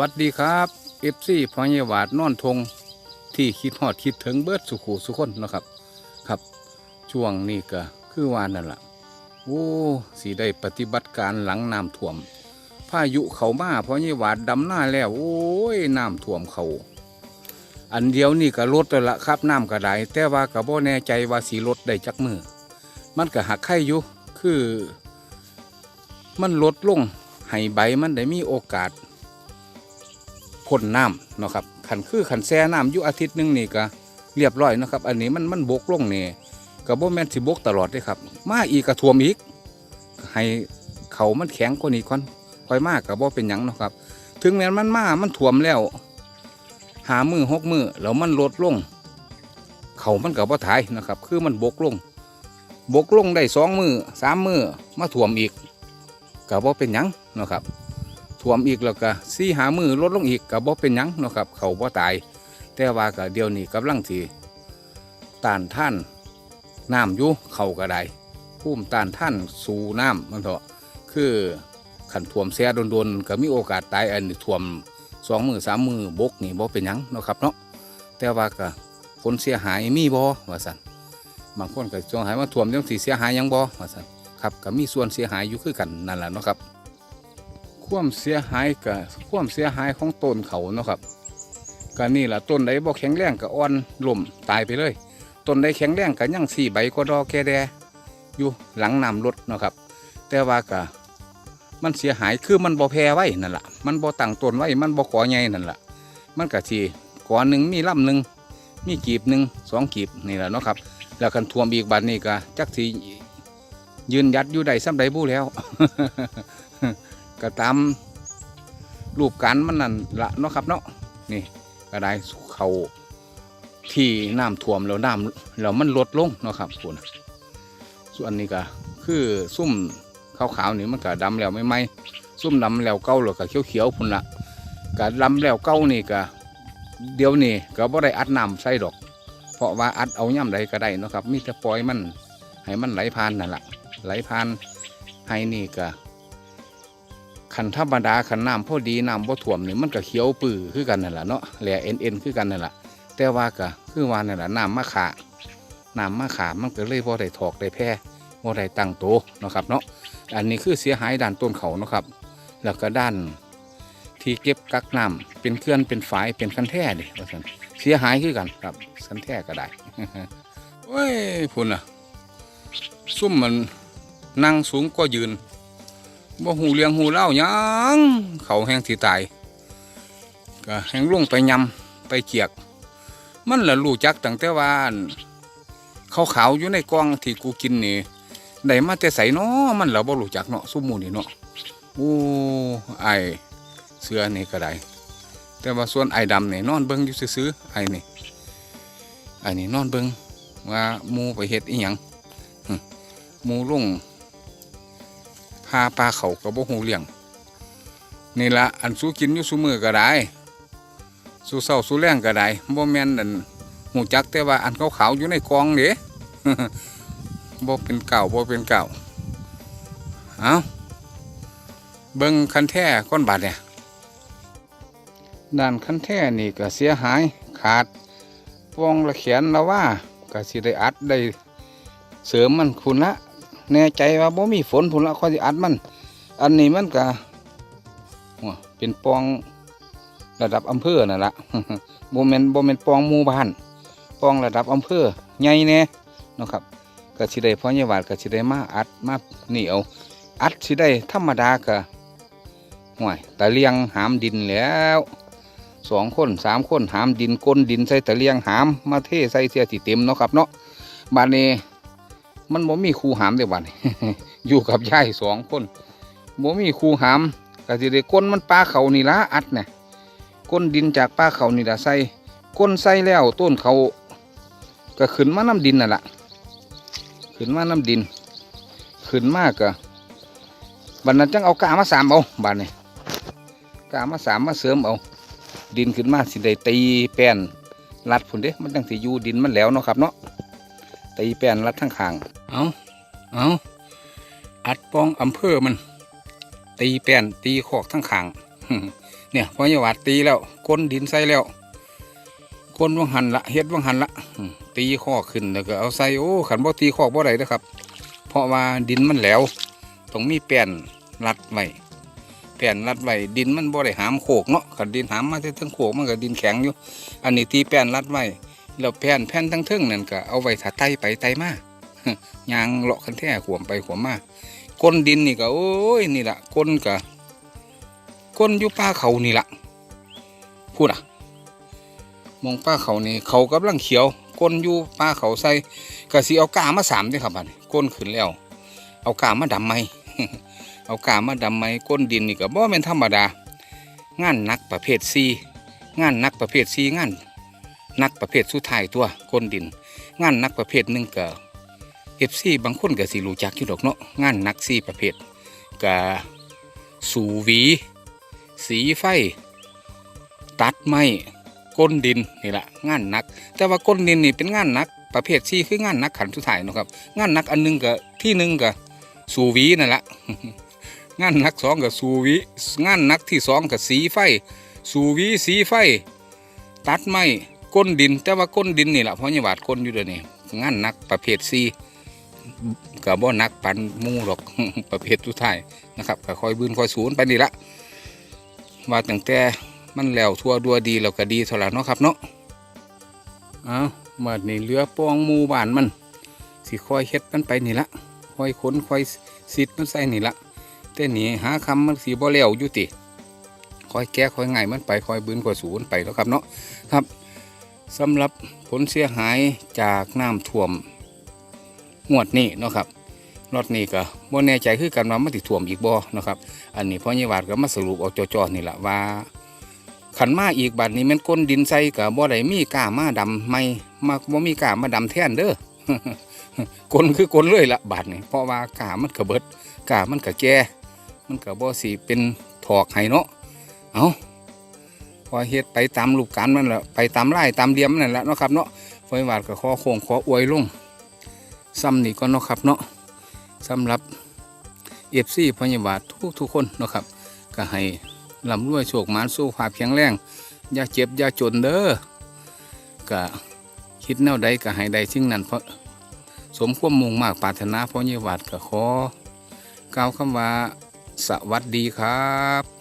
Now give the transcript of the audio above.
วัสดีครับเอฟซีพญาวาดนอนทงที่คิดฮอดคิดถึงเบิดสุขูสุคนนะครับ ครับ ช่วงนี้ก็คือวานนั่นแหละโอ้สีได้ปฏิบัติการหลังน้ำท่วม พายุเขามาพญาวาดดำหน้าแล้ว โอ้ยน้ำท่วมเขา อันเดียวนี่ก็ลดแล้วละครับน้ำก็ไดแต่ว่าก็บ่แน่ใจว่าสีลดได้จักมือมันก็หักไข่อยู่คือ มันลดลงให้ใบมันได้มีโอกาส พ่นน้ำเนาะครับขันคือขันแช่น้ำอยู่อาทิตย์หนึงนี่ก็เรียบร้อยนะครับ อันนี้มันมันบกลงนี่ก็บ่แม่นสิบกตลอดเลยครับ มาอีกกระท่วมอีก ให้เขามันแข็งกว่านี้ก่อนค่อยมากก็บ่เป็นหยังเนาะครับ ถึงแม้มันมามันท่วมแล้ว หามือหกมือแล้วมันลดลง เขามันกับว่าถ่ายนะครับ คือมันบกลง บกลงได้สองมือสามมือมาถ่วมอีกกับว่าเป็นหยังเนาะครับ วมอีกแล้วก็สี่หามือลดลงอีกกับว่เป็นยังเนาะครับ เขาว่ตาย แต่ว่าก็เดี๋ยวนี้กำลังทีต้านท่านน้ำอยู่เขาก็ได้พุ่มต้านท่านสู่น้ำมันเถอะคือขันถ่วมเสียโดนๆก็มีโอกาสตายอันนี้ถ่วมสองมือสามมือบกนี่บ่เป็นยังเนาะครับเนาะแต่ว่าก็ผลเสียหายมีบ่ว่าสันบางคนก็จงหายมาท่วมจังสิเสียหายยังบ่ว่าสันครับก็มีส่วนเสียหายอยู่คือกันนั่นแหละเนาะครับ ความเสียหายก็ความเสียหายของต้นเขาเนาะครับก็นี่แหละต้นใดบ่แข็งแรงก็อ่อนล่มตายไปเลยต้นใดแข็งแรงก็ยังสี่ใบก็ดอแกแดอยู่หลังน้ำรถเนาะครับ แต่ว่าก็มันเสียหายคือมันบ่แพร่ไว้นั่นแหละมันบ่ตั้งต้นไว้มันบ่ขอใหญ่นั่นแหละมันก็ทีก่อนหนึ่งมีลำหนึ่งมีกีบหนึ่งสองกีบนี่แหละเนาะครับ แล้วกันท่วมอีกบัดนี้ก็จักสียืนยัดอยู่ใดซ้ำใดบู้แล้ว ก็ตามรูปการมันนั่นละเนาะครับเนาะนี่ก็ได้เขาที่น้ำท่วมแล้วน้ำแล้วมันลดลงเนาะครับคุณส่วนนี้ก็คือซุ่มขาวๆนี่มันก็ดำแล้วไม่ไหมซุ่มดำแล้วเก่าแล้วก็เขียวๆพุ่นละก็ดำแล้วเก่านี่ก็เดี๋ยวนี้ก็บ่ได้อัดน้ำใส่ดอก เพราะว่าอัดเอาย่ำใดก็ได้เนาะครับ มีแต่ปล่อยมันให้มันไหลผ่านนั่นแหละไหลผ่านให้นี่ก็ ขันธรรมดาขันน้ำพอดีน้ำบ่ถ่วมนี่มันก็เขียวปื้อคือกันนั่นแหละเนาะแหล่เอ็นเอ็นคือกันนั่นแหละแต่ว่าก็คือว่านั่นแหละน้ำมะขาน้ำมะขามันก็เลยบ่ได้ถอกได้แพร่บ่ได้ตั้งโตเนาะครับเนาะอันนี้คือเสียหายด้านต้นเขานะครับ แล้วก็ด้านที่เก็บกักน้ำเป็นเคลื่อนเป็นฝายเป็นคันแท่ดิว่าซั่นเสียหายคือกันครับคันแท่ก็ได้โอ้ยพุ่นอะซุ่มมันนั่งสูงก็ยืน บ่หูเลี้ยงหูเล่ายังเขาแห้งที่ตายก็แห้งลงไปยำไปเกียก มันละรู้จักตั้งแต่ว่าอั่นขาวอยู่ในกองที่กูกินนี่ได้มาแต่ใสเนาะมันเราบ่รู้จักเนาะซุมหมูนี่เนาะโอ้ไอเสือนี่ก็ได้แต่ว่าส่วนไอดำนี่นอนเบิ่งอยู่ซื่อๆไอนี่ไอนี่นอนเบิ่งว่าหมูไปเฮ็ดอีหยังหมูลงาปลาเขาก็บ่ฮู้เลี้ยงนี่ละอันสู้กินอยู่ซุมือก็ได้สู้เศร้าสู้แรงก็ได้บ่แม่นอันหูจักแต่ว่าอันเขาขาวอยู่ในกองเด้บ่เป็นเก่าบ่เป็นเก่าเอาเบิ่งคันแท่ก้อนบาดเนี่ยด้านคันแท่นี่ก็เสียหายขาดปองละแขนละว่าก็สิได้อัดได้เสริมมันพุ่นละ แน่ใจว่าบ่มีฝนพุ่นละค่อยสิอัดมัน อันนี้มันก็หัวเป็นปองระดับอำเภอนั่นละบ่แมนบ่แมนปองหมู่บ้านปองระดับอำเภอใหญ่แน่นะครับก็สิได้พ่อใหญ่หวาดก็สิได้มาอัดมาเหนี่เอาอัดสิได้ธรรมดาก็ห่วยตะเลียงหามดินแล้วสองคนสามคนหามดินก้นดินใส่ตะเลียงหามมาเทใส่เสียที่เต็มเนาะครับเนาะบานนี้ มันบ่มีครูหามเด้บานนี้อยู่กับยายสองคนบ่มีครูหามก็สิได้ก้นมันปลาเขานี่ละอัดเนี่ยก้นดินจากปลาเขานี่ละใส่ก้นใส่แล้วต้นเขาก็ขึ้นมาน้ำดินนั่นละขึ้นมาน้ำดิน ขึ้นมากก็บัดนั้นจังเอากามาสามเอาบาดนี้กามาสามมาเสริมเอา ดินขึ้นมาสิได้ตีแป้นรัดพุ่นเด้มันจังสิอยู่ดินมันแล้วเนาะครับเนาะตีแป้นรัดทั้งข้าง เอาเอาอัดปองอำเภอมัน ตีแป้นตีขอกทั้งข้างเนี่ยพอยาวัดตีแล้วก้นดินใส่แล้วก้นวังหันละเฮ็ดวังหันละตีข้อขึ้นแล้วก็เอาใส่โอ้ขันบ่ตีข้อบ่ได้เด้อครับ เพราะว่าดินมันแหลวต้องมีแป้นรัดไว้แป้นรัดไว้ดินมันบ่ได้หามโขกเนาะขันดินหามมาทั้งโขกมันก็ดินแข็งอยู่ อันนี้ตีแป้นรัดไว้แล้วแป้นแผ่นทั้งเทึงนั่นก็เอาไว้ถ้าไต่ไปไต่มา ยางเลาะคันแท้ขวมไปขวมมาก้นดินนี่ก็โอ้ยนี่ละก้นก็ก้นอยู่ป้าเขานี่ละพูดอะ มองป้าเขานี่เขากำลังเขียว ก้นอยู่ป้าเขาใส่ก็สิเอากามาสามด้อครับอันนี้ก้นขึ้นแล้ว เอากามาดำไหมเอากามาดำไหมก้นดินนี่ก็บ่แม่นธรรมดา งานหนักประเภทซีงานหนักประเภทซีงานหนักประเภทสุดท้ายตัวก้นดิน งานหนักประเภทหนึ่งก็ เอฟซีบางคนก็สิรู้จักอยู่ดอกเนาะงานนักซีประเภทก็สูวี สีไฟ ตัดไม้ก้นดินนี่แหละงานนัก แต่ว่าก้นดินนี่เป็นงานนัก ประเภทซีคืองานนักขันสุดท้ายเนาะครับงานนักอันหนึงก็ที่หนึ่งก็สูวีนั่นแหละงานนักสองกับสูวีงานนักที่สองกับสีไฟ สูวีสีไฟ ตัดไม้ก้นดิน แต่ว่าก้นดินนี่แหละเพราะยาบาดก้นอยู่เดี๋ยวนี้งานนักประเภทซี กับบ่หนักปันมูหรอกประเภทสุดท้ายนะครับก็คอยบืนค่อยสูนไปนี่ละว่าตั้งแต่มันแล้วทั่วดัวดีเราก็ดีเท่าไหร่เนาะครับเนาะเอามาดนี่เรือปองมูบ้านมันสิค่อยเฮ็ดมันไปนี่ละค่อยขนค่อยสิดมันใส่นี่ละแต่นี่หาคำมันสีบ่แล้วอยู่ติค่อยแก้ค่อยง่ายมันไปค่อยบืนค่อยสูนไปแล้วครับเนาะครับสำหรับผลเสียหายจากน้ำท่วม งวดนี้เนาะครับรถนี้ก็บ่แน่ใจคือกันว่ามันสิท่วมอีกบ่เนาะครับ อันนี้พ่อใหญ่วาดก็มาสรุปเอาจอๆนี่แหละว่าขันมาอีกบัดนี้มันก้นดินใส่กับบ่ได้มีก้ามาดำไม่มาบ่มีก้ามาดำแท่นเด้อกลนคือกลนเลยละบาดนี้เพราะว่ากามันกระเบิดกามันกระแก่มันกระบ่สีเป็นถอกให้เนาะเอาพอเฮ็ดไปตามรูปการมันแหละไปตามไล่ตามเดียมนั่นแหละเนาะครับเนาะไฟวาดก็ขอโค้งขออวยลง ซ้ำนี่ก็เนาะครับเนาะสำหรับเอฟซีพยาบาลทุกทุกๆคนเนาะครับ ก็ให้ลำรวยโชคมานสู้ภาพแข็งแรงอย่าเจ็บอย่าจนเด้อก็คิดแนวใดก็ให้ใดสิ่งนั้นเพราะสมความมุ่งมากปรารถนาพราะเยาวัดก็ขอกล่าวคำว่าสวัสดีครับ